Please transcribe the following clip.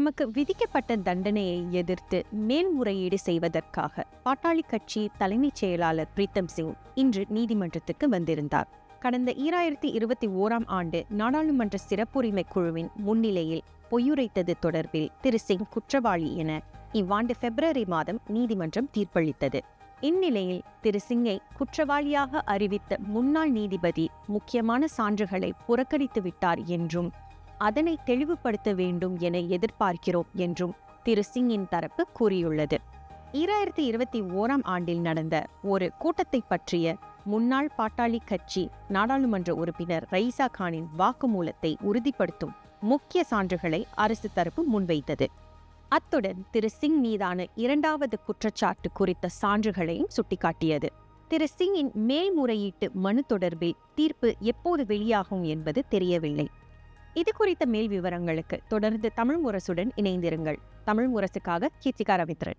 தமக்கு விதிக்கப்பட்ட தண்டனையை எதிர்த்து மேல்முறையீடு செய்வதற்காக பாட்டாளி கட்சி தலைமைச் செயலாளர் பிரீத்தம் சிங் இன்று நீதிமன்றத்துக்கு வந்திருந்தார். கடந்த ஈராயிரத்தி இருபத்தி ஓராம் ஆண்டு நாடாளுமன்ற சிறப்புரிமை குழுவின் முன்னிலையில் பொய்யுரைத்தது தொடர்பில் திரு சிங் குற்றவாளி என இவ்வாண்டு பிப்ரவரி மாதம் நீதிமன்றம் தீர்ப்பளித்தது. இந்நிலையில் திரு சிங்கை குற்றவாளியாக அறிவித்த முன்னாள் நீதிபதி முக்கியமான சான்றுகளை புறக்கணித்து விட்டார் என்றும் அதனை தெளிவுபடுத்த வேண்டும் என எதிர்பார்க்கிறோம் என்றும் திரு சிங்கின் தரப்பு கூறியுள்ளது. ஈராயிரத்தி இருபத்தி ஓராம் ஆண்டில் நடந்த ஒரு கூட்டத்தை பற்றிய முன்னாள் பாட்டாளி கட்சி நாடாளுமன்ற உறுப்பினர் ரைசா கானின் வாக்குமூலத்தை உறுதிப்படுத்தும் முக்கிய சான்றுகளை அரசு தரப்பு முன்வைத்தது. அத்துடன் திரு சிங் மீதான இரண்டாவது குற்றச்சாட்டு குறித்த சான்றுகளையும் சுட்டிக்காட்டியது. திரு சிங்கின் மேல்முறையீட்டு மனு தொடர்பில் தீர்ப்பு எப்போது வெளியாகும் என்பது தெரியவில்லை. இது குறித்த மேல் விவரங்களுக்கு தொடர்ந்து தமிழ் முரசுடன் இணைந்திருங்கள். தமிழ் முரசுக்காக கீர்த்திகா ரவித்ரன்